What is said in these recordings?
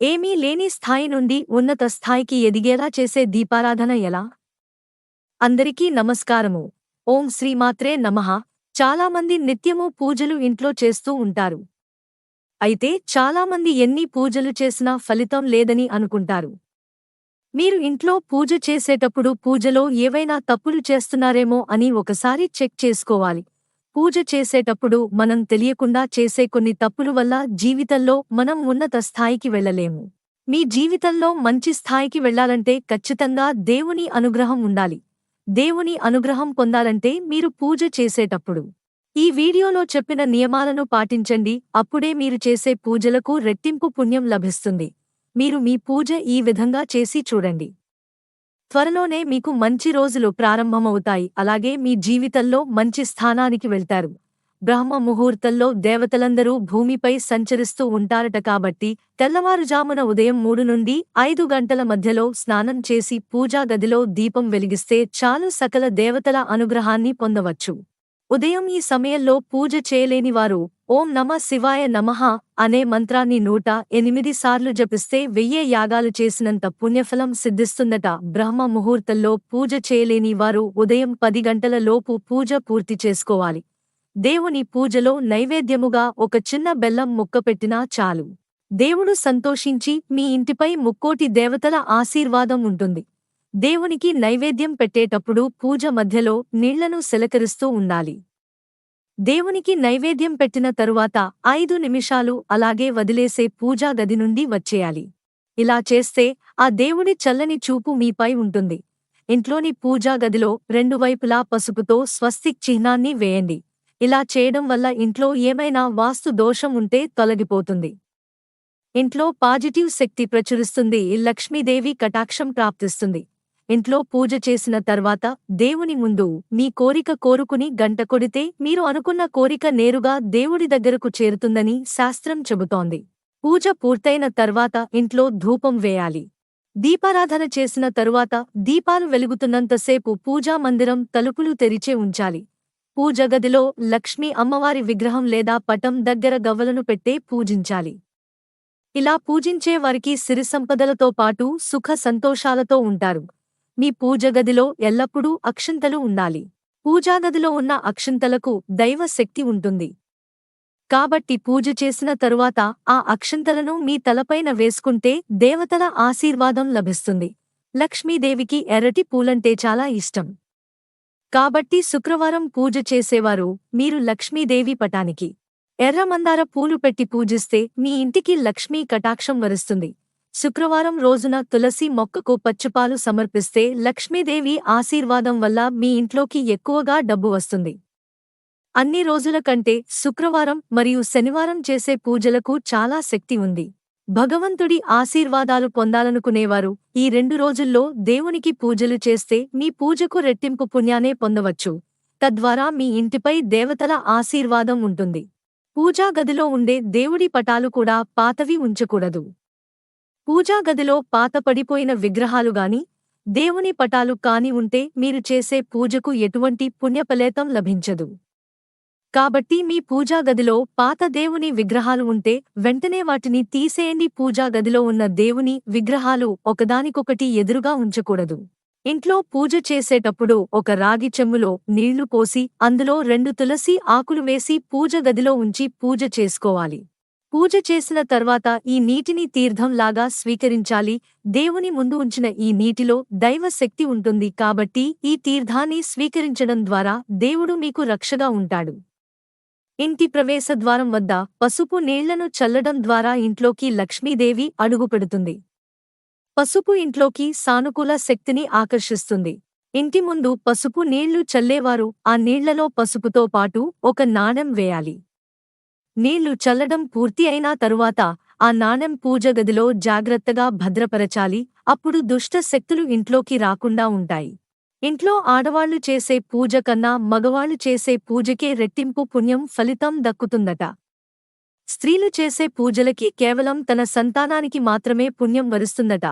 ఏమీ లేని స్థాయి నుండి ఉన్నత స్థాయికి ఎదిగేలా చేసే దీపారాధన ఎలా? అందరికీ నమస్కారము. ఓం శ్రీమాత్రే నమః. చాలామంది నిత్యము పూజలు ఇంట్లో చేస్తూ ఉంటారు. అయితే చాలామంది ఎన్ని పూజలు చేసినా ఫలితం లేదని అనుకుంటారు. మీరు ఇంట్లో పూజ చేసేటప్పుడు పూజలో ఏవైనా తప్పులు చేస్తున్నారేమో అని ఒకసారి చెక్ చేసుకోవాలి. పూజ చేసేటప్పుడు మనం తెలియకుండా చేసే కొన్ని తప్పుల వల్ల జీవితంలో మనం ఉన్నత స్థాయికి వెళ్ళలేము. మీ జీవితంలో మంచి స్థాయికి వెళ్ళాలంటే ఖచ్చితంగా దేవుని అనుగ్రహం ఉండాలి. దేవుని అనుగ్రహం పొందాలంటే మీరు పూజ చేసేటప్పుడు. ఈ వీడియోలో చెప్పిన నియమాలను పాటించండి అప్పుడే మీరు చేసే పూజలకు రెట్టింపు పుణ్యం లభిస్తుంది. మీరు మీ పూజ ఈ విధంగా చేసి చూడండి. త్వరలోనే మీకు మంచి రోజులు ప్రారంభమవుతాయి. అలాగే మీ జీవితంలో మంచి స్థానానికి వెళ్తారు. బ్రహ్మ ముహూర్తంలో దేవతలందరూ భూమిపై సంచరిస్తూ ఉంటారట కాబట్టి తెల్లవారుజామున ఉదయం మూడు నుండి ఐదు గంటల మధ్యలో స్నానం చేసి పూజా గదిలో దీపం వెలిగిస్తే చాలు సకల దేవతల అనుగ్రహాన్ని పొందవచ్చు. ఉదయం ఈ సమయంలో పూజ చేయలేనివారు ఓం నమ శివాయ నమః అనే మంత్రాన్ని నూట ఎనిమిది సార్లు జపిస్తే వెయ్యే యాగాలు చేసినంత పుణ్యఫలం సిద్ధిస్తుందట. బ్రహ్మ ముహూర్తంలో పూజ చేయలేని వారు ఉదయం పది గంటల లోపు పూజ పూర్తి చేసుకోవాలి. దేవుని పూజలో నైవేద్యముగా ఒక చిన్న బెల్లం ముక్క పెట్టినా చాలు. దేవుడు సంతోషించి మీ ఇంటిపై ముక్కోటి దేవతల ఆశీర్వాదం ఉంటుంది. దేవునికి నైవేద్యం పెట్టేటప్పుడు పూజ మధ్యలో నీళ్ళను సెలకరిస్తూ ఉండాలి. దేవునికి నైవేద్యం పెట్టిన తరువాత ఐదు నిమిషాలు అలాగే వదిలేసే పూజా గది నుండి వచ్చేయాలి. ఇలా చేస్తే ఆ దేవుడి చల్లని చూపు మీపై ఉంటుంది. ఇంట్లోని పూజా గదిలో రెండు వైపులా పసుపుతో స్వస్తిక్ చిహ్నాన్ని వేయండి. ఇలా చేయడం వల్ల ఇంట్లో ఏమైనా వాస్తు దోషం ఉంటే తొలగిపోతుంది. ఇంట్లో పాజిటివ్ శక్తి ప్రచురిస్తుంది. లక్ష్మీదేవి కటాక్షం ప్రాప్తిస్తుంది. ఇంట్లో పూజ చేసిన తర్వాత దేవుని ముందు మీ కోరిక కోరుకుని గంట కొడితే మీరు అనుకున్న కోరిక నేరుగా దేవుడి దగ్గరకు చేరుతుందని శాస్త్రం చెబుతోంది. పూజ పూర్తయిన తర్వాత ఇంట్లో ధూపం వేయాలి. దీపారాధన చేసిన తరువాత దీపాలు వెలుగుతున్నంతసేపు పూజా మందిరం తలుపులు తెరిచే ఉంచాలి. పూజ గదిలో లక్ష్మీ అమ్మవారి విగ్రహం లేదా పటం దగ్గర గవ్వలను పెట్టే పూజించాలి. ఇలా పూజించే వారికి సిరి సంపదలతో పాటు సుఖ సంతోషాలతో ఉంటారు. మీ పూజగదిలో ఎల్లప్పుడూ అక్షింతలు ఉండాలి. పూజాగదిలో ఉన్న అక్షింతలకు దైవ శక్తి ఉంటుంది. కాబట్టి పూజ చేసిన తరువాత ఆ అక్షింతలను మీ తలపైన వేసుకుంటే దేవతల ఆశీర్వాదం లభిస్తుంది. లక్ష్మీదేవికి ఎర్రటి పూలంటే చాలా ఇష్టం. కాబట్టి శుక్రవారం పూజ చేసేవారు మీరు లక్ష్మీదేవి పటానికి. ఎర్రమందార పూలు పెట్టి పూజిస్తే మీ ఇంటికి లక్ష్మీ కటాక్షం వరుస్తుంది. శుక్రవారం రోజున తులసి మొక్కకు పచ్చుపాలు సమర్పిస్తే లక్ష్మీదేవి ఆశీర్వాదం వల్ల మీ ఇంట్లోకి ఎక్కువగా డబ్బు వస్తుంది. అన్ని రోజుల కంటే శుక్రవారం మరియు శనివారం చేసే పూజలకు చాలా శక్తి ఉంది. భగవంతుడి ఆశీర్వాదాలు పొందాలనుకునేవారు ఈ రెండు రోజుల్లో దేవునికి పూజలు చేస్తే మీ పూజకు రెట్టింపు పుణ్యానే పొందవచ్చు. తద్వారా మీ ఇంటిపై దేవతల ఆశీర్వాదం ఉంటుంది. పూజా గదిలో ఉండే దేవుడి పటాలు కూడా పాతవి ఉంచకూడదు. పూజాగదిలో పాతపడిపోయిన పాత పడిపోయిన విగ్రహాలుగాని దేవుని పటాలు కాని ఉంటే మీరు చేసే పూజకు ఎటువంటి పుణ్యఫలేతం లభించదు. కాబట్టి మీ పూజాగదిలో పాత దేవుని విగ్రహాలు ఉంటే వెంటనే వాటిని తీసేయండి. పూజా గదిలో ఉన్న దేవుని విగ్రహాలు ఒకదానికొకటి ఎదురుగా ఉంచకూడదు. ఇంట్లో పూజ చేసేటప్పుడు ఒక రాగి చెమ్ములో నీళ్ళు పోసి అందులో రెండు తులసి ఆకులు వేసి పూజ గదిలో ఉంచి పూజ చేసుకోవాలి. పూజ చేసిన తర్వాత ఈ నీటిని తీర్థంలాగా స్వీకరించాలి. దేవుని ముందు ఉంచిన ఈ నీటిలో దైవ శక్తి ఉంటుంది కాబట్టి ఈ తీర్థాన్ని స్వీకరించడం ద్వారా దేవుడు మీకు రక్షగా ఉంటాడు. ఇంటి ప్రవేశద్వారం వద్ద పసుపు నీళ్ళను చల్లడం ద్వారా ఇంట్లోకి లక్ష్మీదేవి అడుగుపెడుతుంది. పసుపు ఇంట్లోకి సానుకూల శక్తిని ఆకర్షిస్తుంది. ఇంటి ముందు పసుపు నీళ్ళు చల్లేవారు ఆ నీళ్ళలో పసుపుతో పాటు ఒక నాణెం వేయాలి. నీళ్ళు చల్లడం పూర్తి అయినా తరువాత ఆ నాణెం పూజ గదిలో జాగ్రత్తగా భద్రపరచాలి. అప్పుడు దుష్ట శక్తులు ఇంట్లోకి రాకుండా ఉంటాయి. ఇంట్లో ఆడవాళ్ళు చేసే పూజ కన్నా మగవాళ్ళు చేసే పూజకే రెట్టింపు పుణ్యం ఫలితం దక్కుతుందట. స్త్రీలు చేసే పూజలకి కేవలం తన సంతానానికి మాత్రమే పుణ్యం వరుస్తుందట.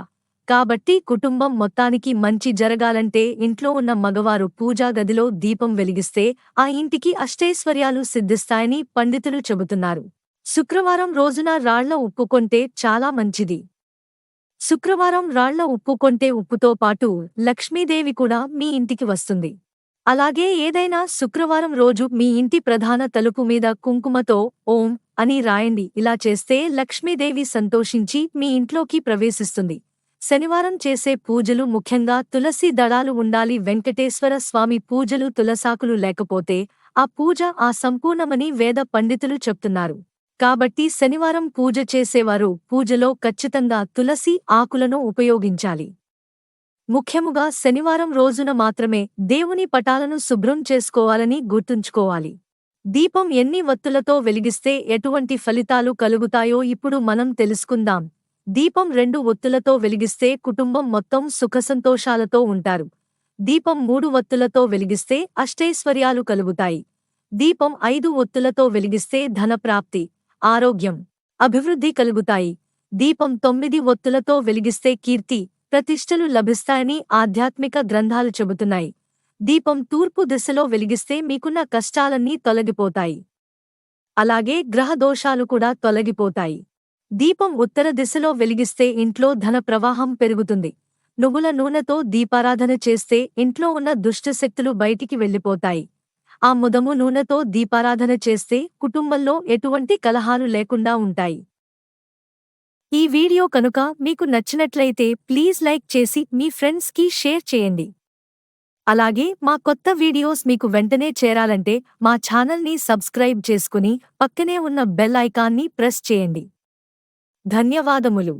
కాబట్టి కుటుంబం మొత్తానికి మంచి జరగాలంటే ఇంట్లో ఉన్న మగవారు పూజా గదిలో దీపం వెలిగిస్తే ఆ ఇంటికి అష్టైశ్వర్యాలు సిద్ధిస్తాయని పండితులు చెబుతున్నారు. శుక్రవారం రోజున రాళ్ళ ఉప్పు కొంటే చాలా మంచిది. శుక్రవారం రాళ్ళ ఉప్పు కొంటే ఉప్పుతో పాటు లక్ష్మీదేవి కూడా మీ ఇంటికి వస్తుంది. అలాగే ఏదైనా శుక్రవారం రోజు మీ ఇంటి ప్రధాన తలుపు మీద కుంకుమతో ఓం అని రాయండి. ఇలా చేస్తే లక్ష్మీదేవి సంతోషించి మీ ఇంట్లోకి ప్రవేశిస్తుంది. శనివారం చేసే పూజలు ముఖ్యంగా తులసి దళాలు ఉండాలి వెంకటేశ్వర స్వామి పూజలు తులసాకులు లేకపోతే ఆ పూజ ఆ సంపూర్ణమని వేద పండితులు చెప్తున్నారు. కాబట్టి శనివారం పూజ చేసేవారు పూజలో ఖచ్చితంగా తులసి ఆకులను ఉపయోగించాలి. ముఖ్యముగా శనివారం రోజున మాత్రమే దేవుని పటాలను శుభ్రం చేసుకోవాలని గుర్తుంచుకోవాలి. దీపం ఎన్ని వత్తులతో వెలిగిస్తే ఎటువంటి ఫలితాలు కలుగుతాయో ఇప్పుడు మనం తెలుసుకుందాం. దీపం రెండు ఒత్తులతో వెలిగిస్తే కుటుంబం మొత్తం సుఖసంతోషాలతో ఉంటారు. దీపం మూడు ఒత్తులతో వెలిగిస్తే అష్టైశ్వర్యాలు కలుగుతాయి. దీపం ఐదు ఒత్తులతో వెలిగిస్తే ధనప్రాప్తి ఆరోగ్యం అభివృద్ధి కలుగుతాయి. దీపం తొమ్మిది ఒత్తులతో వెలిగిస్తే కీర్తి ప్రతిష్టలు లభిస్తాయని ఆధ్యాత్మిక గ్రంథాలు చెబుతున్నాయి. దీపం తూర్పు దిశలో వెలిగిస్తే మీకున్న కష్టాలన్నీ తొలగిపోతాయి. అలాగే గ్రహ దోషాలు కూడా తొలగిపోతాయి. దీపం ఉత్తర దిశలో వెలిగిస్తే ఇంట్లో ధన ప్రవాహం పెరుగుతుంది. నువ్వుల నూనెతో దీపారాధన చేస్తే ఇంట్లో ఉన్న దుష్టశక్తులు బయటికి వెళ్ళిపోతాయి. ఆ ముదము నూనెతో దీపారాధన చేస్తే కుటుంబంలో ఎటువంటి కలహాలు లేకుండా ఉంటాయి. ఈ వీడియో కనుక మీకు నచ్చినట్లయితే ప్లీజ్ లైక్ చేసి మీ ఫ్రెండ్స్కి షేర్ చేయండి. అలాగే మా కొత్త వీడియోస్ మీకు వెంటనే చేరాలంటే మా ఛానల్ని సబ్స్క్రైబ్ చేసుకుని పక్కనే ఉన్న బెల్ ఐకాన్ని ప్రెస్ చేయండి. ధన్యవాదములు.